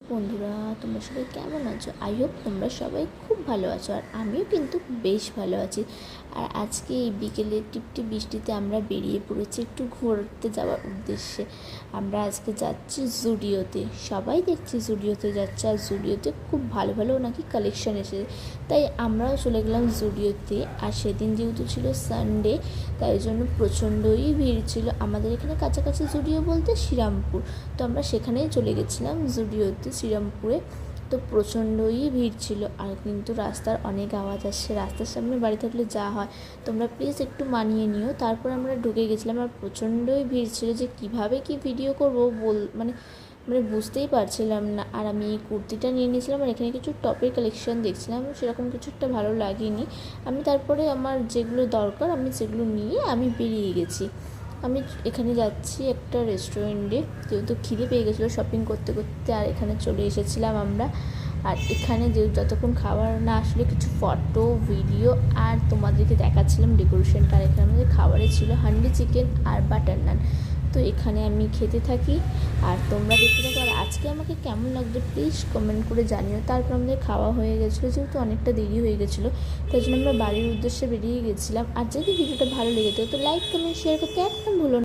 বন্ধুরা, তোমরা সবাই কেমন আছো? আই হোপ তোমরা সবাই খুব ভালো আছো আর আমিও কিন্তু বেশ ভালো আছি। আর আজকে এই বিকেলে টিপটি বৃষ্টিতে আমরা বেরিয়ে পড়েছি একটু ঘুরতে যাওয়ার উদ্দেশ্যে। আমরা আজকে যাচ্ছি জুডিওতে সবাই দেখছি জুডিওতে যাচ্ছে আর জুডিওতে খুব ভালো ভালো নাকি কালেকশন এসেছে। তাই আমরাও চলে গেলাম জুডিওতে আর সেদিন যেহেতু ছিল সানডে তাই জন্য প্রচণ্ডই ভিড় ছিল। আমাদের এখানে কাছাকাছি জুডিও বলতে শ্রীরামপুর। তো আমরা সেখানেই চলে গেছিলাম জুডিওতে শ্রীরামপুরে। তো প্রচণ্ডই ভিড় ছিল আর কিন্তু রাস্তার অনেক আওয়াজ আসছে রাস্তার সামনে বাড়ি থাকলে যা হয়, তোমরা প্লিজ একটু মানিয়ে নিও। তারপর আমরা ঢুকে গেছিলাম আর প্রচণ্ডই ভিড় ছিল যে কীভাবে কি ভিডিও করব বল মানে মানে বুঝতেই পারছিলাম না। আর আমি এই কুর্তিটা নিয়ে নিয়েছিলাম আর এখানে কিছু টপের কালেকশন দেখছিলাম। সেরকম কিছু একটা ভালো লাগেনি। আমি তারপরে আমার যেগুলো দরকার আমি সেগুলো নিয়ে আমি বেরিয়ে গেছি। আমি এখানে যাচ্ছি একটা রেস্টুরেন্টে যেহেতু খিদে পেয়ে গেছিল শপিং করতে করতে, আর এখানে চলে এসেছিলাম আমরা। আর এখানে যে যতক্ষণ খাবার না আসলে কিছু ফটো ভিডিও আর তোমাদেরকে দেখাচ্ছিলাম ডেকোরেশনটা আর এখানে আমাদের খাবারে ছিল হান্ডি চিকেন আর বাটার নান তো এখানে আমি খেতে থাকি। আর তোমরা দেখতে থাকো, আর আজকে আমাকে কেমন লাগবে প্লিজ কমেন্ট করে জানিও। তারপর আমাদের খাওয়া হয়ে গেছিল, যেহেতু অনেকটা দেরি হয়ে গেছিল, তাই জন্য আমরা বাড়ির উদ্দেশ্যে বেরিয়ে গেছিলাম। আর যদি ভিডিওটা ভালো লেগে তো লাইক কমেন্ট শেয়ার করতে একদম ভুলো না।